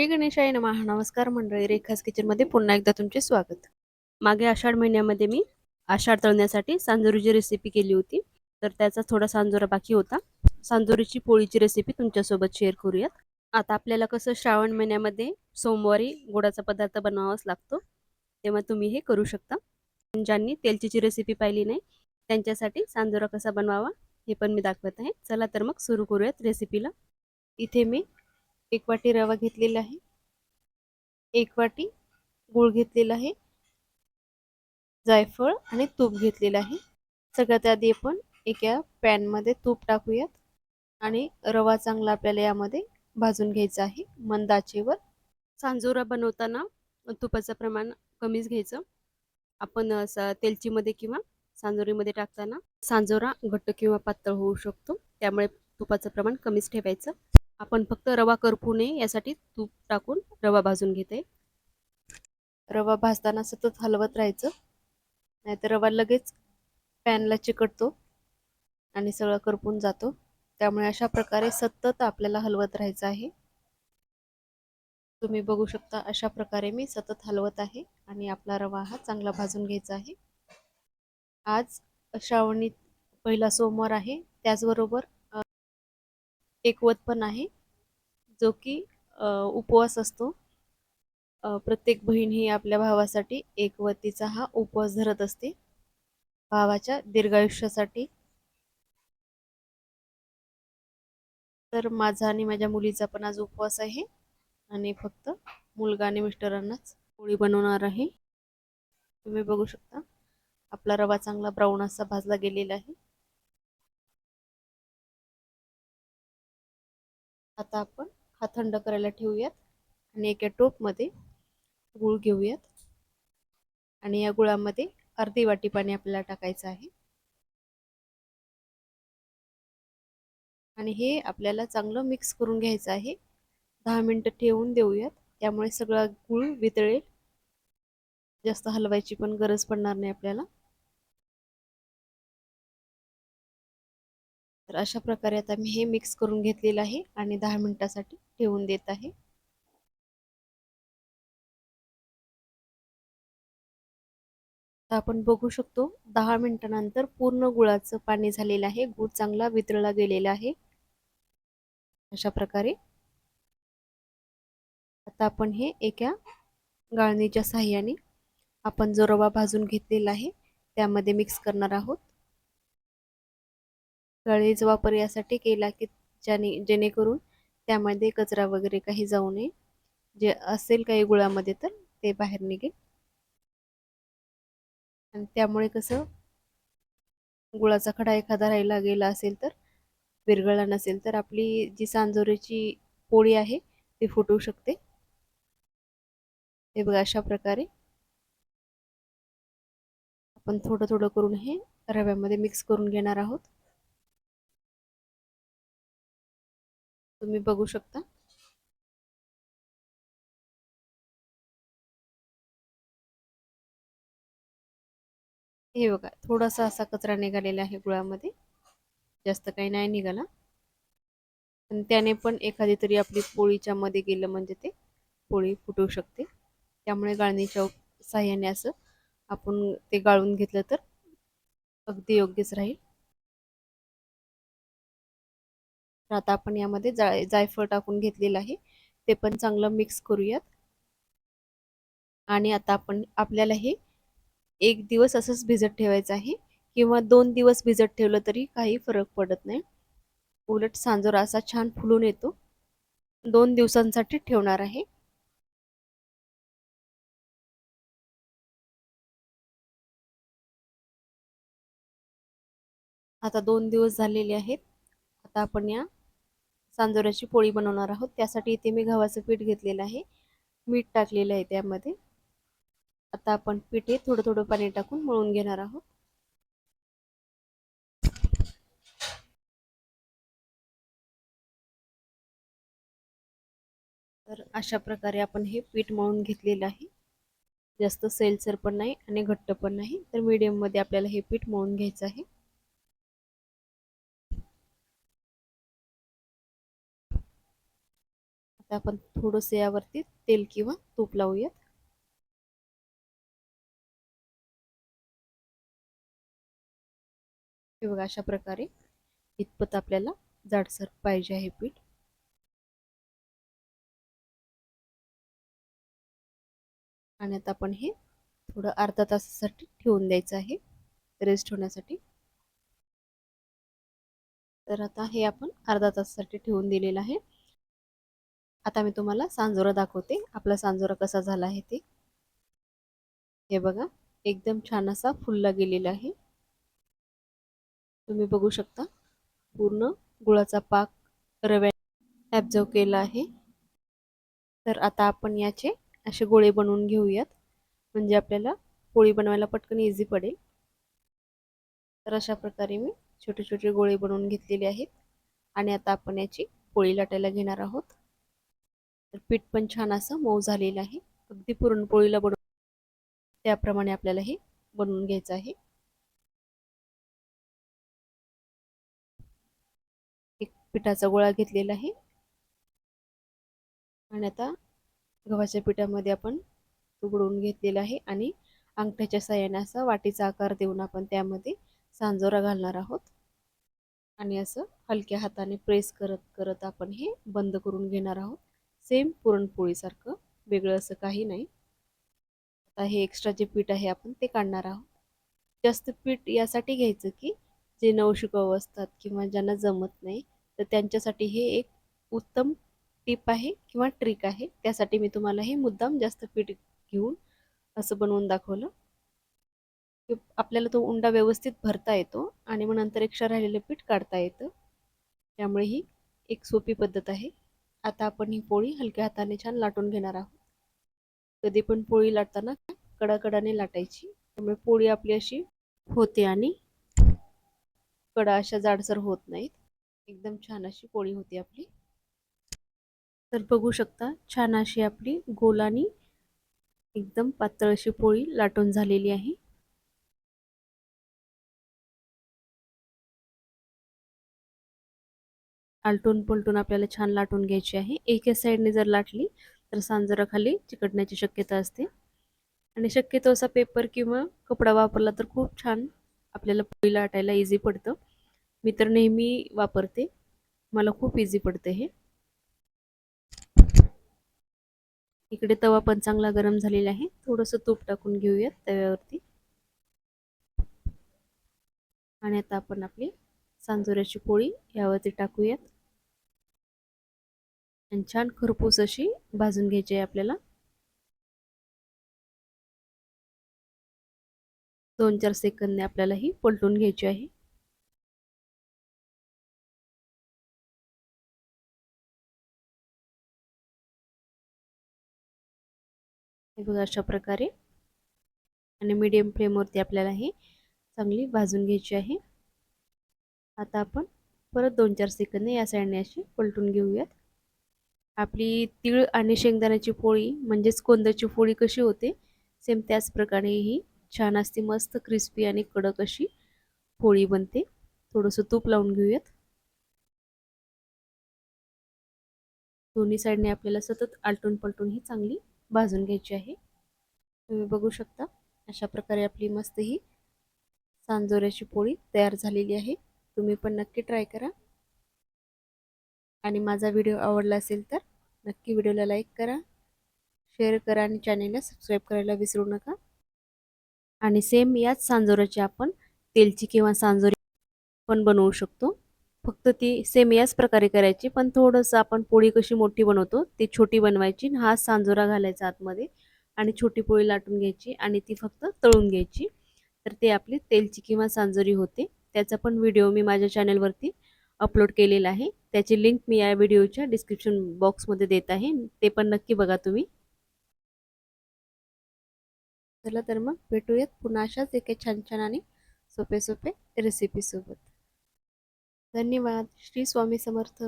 श्री गणेशाय नमहा नमस्कार मंडळी रेखास किचनमध्ये पुन्हा एकदा तुमचे स्वागत. मागे आषाढ महिन्यामध्ये मी आषाढ तळण्यासाठी सांजोरीची रेसिपी केली होती. तर त्याचा थोडा सांजोरा बाकी होता. सांजोरीची पोळीची रेसिपी तुमच्यासोबत शेअर करूयात. आता आपल्याला कसं श्रावण महिन्यामध्ये सोमवारी गोडाचा पदार्थ बनवावाच लागतो तेव्हा तुम्ही हे करू शकता. ज्यांनी तेलचीची रेसिपी पाहिली नाही त्यांच्यासाठी सांजोरा कसा बनवावा हे पण मी दाखवत आहे. चला तर मग सुरू करूयात रेसिपीला इथे मी एक वाटी रवा घेतलेला आहे. एक वाटी गूळ घेतलेला आहे. जायफळ आणि तूप घेतलेलं आहे. सगळ्यात आधी आपण एका पॅनमध्ये तूप टाकूयात. आणि रवा चांगला आपल्याला यामध्ये भाजून घ्यायचा आहे. मंद आचेवर. सांजोरा बनवताना तुपाचं प्रमाण कमीच घ्यायचं. आपण असं तेलचीमध्ये किंवा सांजोरीमध्ये टाकताना सांजोरा घट्ट किंवा पातळ होऊ शकतो. त्यामुळे तुपाचं प्रमाण कमीच ठेवायचं. आपण फक्त रवा करपू नये यासाठी तूप टाकून रवा भाजून घेते. रवा भाजताना सतत हलवत राहायचं. नाहीतर रवा लगेच पॅनला चिकटतो आणि सगळं करपून जातो. त्यामुळे अशा प्रकारे सतत आपल्याला हलवत राहायचं आहे. तुम्ही बघू शकता अशा प्रकारे मी सतत हलवत आहे आणि आपला रवा हा चांगला भाजून घ्यायचा आहे. आज श्रावणीत पहिला सोमवार आहे. त्याचबरोबर एकवत पण आहे. जो की उपवास असतो. प्रत्येक बहीण ही आपल्या भावासाठी एकवतीचा हा उपवास धरत असते. भावाच्या दीर्घायुष्यासाठी. तर माझा आणि माझ्या मुलीचा पण आज उपवास आहे. आणि फक्त मुलगा आणि मिस्टरांनाच पोळी बनवणार आहे. तुम्ही बघू शकता. आपला रवा चांगला ब्राऊन असा भाजला गेलेला आहे. आता आपण हा थंड करायला ठेवूयात आणि एका टोपमध्ये गूळ घेऊयात. आणि या गुळामध्ये अर्धी वाटी पाणी आपल्याला टाकायचं आहे. आणि हे आपल्याला चांगलं मिक्स करून घ्यायचं आहे. दहा मिनटं ठेवून देऊयात. त्यामुळे सगळा गूळ वितळेल. जास्त हलवायची पण गरज पडणार नाही आपल्याला. तर अशा प्रकारे आता मी हे मिक्स करून घेतलेलं आहे आणि दहा मिनिटासाठी ठेवून देत आहे. आपण बघू शकतो दहा मिनिटानंतर पूर्ण गुळाचं पाणी झालेलं आहे. गुळ चांगला वितळला गेलेला आहे. अशा प्रकारे. आता आपण हे एका गाळणीच्या साह्याने आपण जो रवा भाजून घेतलेला आहे त्यामध्ये मिक्स करणार आहोत. गाळीचा वापर यासाठी केला की ज्याने जेणेकरून त्यामध्ये कचरा वगैरे काही जाऊ नये. जे असेल काही गुळामध्ये तर ते बाहेर निघेल. आणि त्यामुळे कसं गुळाचा खडा एखादा राहिला गेला असेल तर विरघळला नसेल तर आपली जी सांजोरीची पोळी आहे ती फुटू शकते. हे बघा अशा प्रकारे आपण थोडं थोडं करून हे रव्यामध्ये मिक्स करून घेणार आहोत. तुम्ही बघू शकता. हे बघा थोडासा असा कचरा निघालेला आहे गुळामध्ये. जास्त काही नाही निघाला. आणि त्याने पण एखादी तरी आपली पोळीच्या मध्ये गेलं म्हणजे ते पोळी फुटू शकते. त्यामुळे गाळणीच्या साह्याने असं आपण ते गाळून घेतलं तर अगदी योग्यच राहील. तर आता आपण यामध्ये जाय जायफळ टाकून घेतलेलं आहे. ते पण चांगलं मिक्स करूयात. आणि आता आपण आपल्याला हे एक दिवस असंच भिजत ठेवायचं आहे. किंवा दोन दिवस भिजत ठेवलं तरी काही फरक पडत नाही. उलट सांजोरा असा छान फुलून येतो. दोन दिवसांसाठी ठेवणार आहे. आता दोन दिवस झालेले आहेत. आता आपण या सांजोऱ्याची पोळी बनवणार आहोत. त्यासाठी इथे मी गव्हाचं पीठ घेतलेलं आहे. मीठ टाकलेलं आहे त्यामध्ये. आता आपण पिठे थोडं थोडं पाणी टाकून मळून घेणार आहोत. तर अशा प्रकारे आपण हे पीठ मळून घेतलेलं आहे. जास्त सैलसर पण नाही आणि घट्ट पण नाही. तर मीडियममध्ये आपल्याला हे पीठ मळून घ्यायचं आहे. आता आपण थोडंसं यावरती तेल किंवा तूप लावूयात. हे बघा अशा प्रकारे इतपत आपल्याला जाडसर पाहिजे आहे पीठ. आणि आता आपण हे थोडं अर्धा तासासाठी ठेवून द्यायचं आहे रेस्ट होण्यासाठी. तर आता हे आपण अर्धा तासासाठी ठेवून दिलेलं आहे. आता मी तुम्हाला सांजोरा दाखवते. आपला सांजोरा कसा झाला आहे ते. हे बघा एकदम छान असा फुलला गेलेला आहे. तुम्ही बघू शकता पूर्ण गुळाचा पाक रव्या ॲब्झर्व केला आहे. तर आता आपण याचे असे गोळे बनवून घेऊयात. म्हणजे आपल्याला पोळी बनवायला पटकन इझी पडेल. तर अशा प्रकारे मी छोटे छोटे गोळे बनवून घेतलेले आहेत. आणि आता आपण याची पोळी लाटायला घेणार आहोत. तर पीठ पण छान असं मऊ झालेलं आहे. अगदी पुरणपोळीला बनवून त्याप्रमाणे आपल्याला हे बनवून घ्यायचं आहे. एक पिठाचा गोळा घेतलेला आहे. आणि आता गव्हाच्या पिठामध्ये आपण उघडून घेतलेला आहे आणि अंगठ्याच्या साह्याने असा वाटीचा आकार देऊन आपण त्यामध्ये सांजोरा घालणार आहोत. आणि असं हलक्या हाताने प्रेस करत करत आपण हे बंद करून घेणार आहोत. सेम पुरणपोळीसारखं वेगळं असं काही नाही. आता हे एक्स्ट्रा जे पीठ आहे आपण ते काढणार आहोत. जास्त पीठ यासाठी घ्यायचं की जे नवशिकाऊ असतात किंवा ज्यांना जमत नाही तर त्यांच्यासाठी हे एक उत्तम टिप आहे किंवा ट्रिक आहे. त्यासाठी मी तुम्हाला हे मुद्दाम जास्त पीठ घेऊन असं बनवून दाखवलं. की आपल्याला तो उंडा व्यवस्थित भरता येतो आणि मग नंतर एक्स्ट्रा राहिलेलं पीठ काढता येतं. त्यामुळे ही एक सोपी पद्धत आहे. आता आपण ही पोळी हलक्या हाताने छान लाटून घेणार आहोत. कधी पण पोळी लाटताना कडाकडाने लाटायची. त्यामुळे पोळी आपली अशी होते आणि कडा अशा जाडसर होत नाहीत. एकदम छान अशी पोळी होती आपली. तर बघू शकता छान अशी आपली गोलानी एकदम पातळ अशी पोळी लाटून झालेली आहे. आलटून पलटून आपल्याला छान लाटून घ्यायची आहे. एका साईडने जर लाटली तर सांजरा खाली चिकटण्याची शक्यता असते. आणि शक्यतो असा पेपर किंवा कपडा वापरला तर खूप छान आपल्याला पोळी लाटायला इझी पडतं. मी तर नेहमी वापरते. मला खूप इझी पडतं हे. इकडे तवा पण चांगला गरम झालेला आहे. थोडंसं तूप टाकून घेऊयात तव्यावरती. आणि आता आपण आपली सांजोऱ्याची पोळी यावरती टाकूयात. आणि छान खरपूस अशी भाजून घ्यायची आहे आपल्याला. दोन चार सेकंदने आपल्याला ही पलटून घ्यायची आहे. हे बघा अशा प्रकारे. आणि मीडियम फ्लेमवरती आपल्याला ही चांगली भाजून घ्यायची आहे. आता आपण परत दोन चार सेकंद या साईडने अशी पलटून घेऊयात. आपली तीळ आणि शेंगदाण्याची पोळी म्हणजेच कोंदाची पोळी कशी होते सेम त्याच प्रकारे ही छान असते मस्त क्रिस्पी आणि कडक अशी पोळी बनते. थोडंसं तूप लावून घेऊयात. दोन्ही साईडने आपल्याला सतत आलटून पलटून ही चांगली भाजून घ्यायची आहे. तुम्ही बघू शकता अशा प्रकारे आपली मस्त ही सांजोऱ्याची पोळी तयार झालेली आहे. तुम्ही पण नक्की ट्राय करा. आणि माझा व्हिडिओ आवडला असेल तर नक्की व्हिडिओला लाईक करा. शेअर करा आणि चॅनेलला सबस्क्राईब करायला विसरू नका. आणि सेम याच सांजोऱ्याची आपण तेलची किंवा सांजोरी पण बनवू शकतो. फक्त ती सेम याच प्रकारे करायची पण थोडंसं आपण पोळी कशी मोठी बनवतो ती छोटी बनवायची हा सांजोरा घालायचा आतमध्ये. आणि छोटी पोळी लाटून घ्यायची आणि ती फक्त तळून घ्यायची. तर ते आपली तेलची किंवा सांजोरी होते. त्याचा पण व्हिडिओ मी माझ्या चॅनलवरती अपलोड केलेला आहे. त्याची लिंक मी या व्हिडिओच्या डिस्क्रिप्शन बॉक्समध्ये देत आहे. ते पण नक्की बघा तुम्ही. चला तर मग भेटूयात पुन्हा अशाच एके छान छान आणि सोपे सोपे रेसिपीसोबत धन्यवाद. श्री स्वामी समर्थ.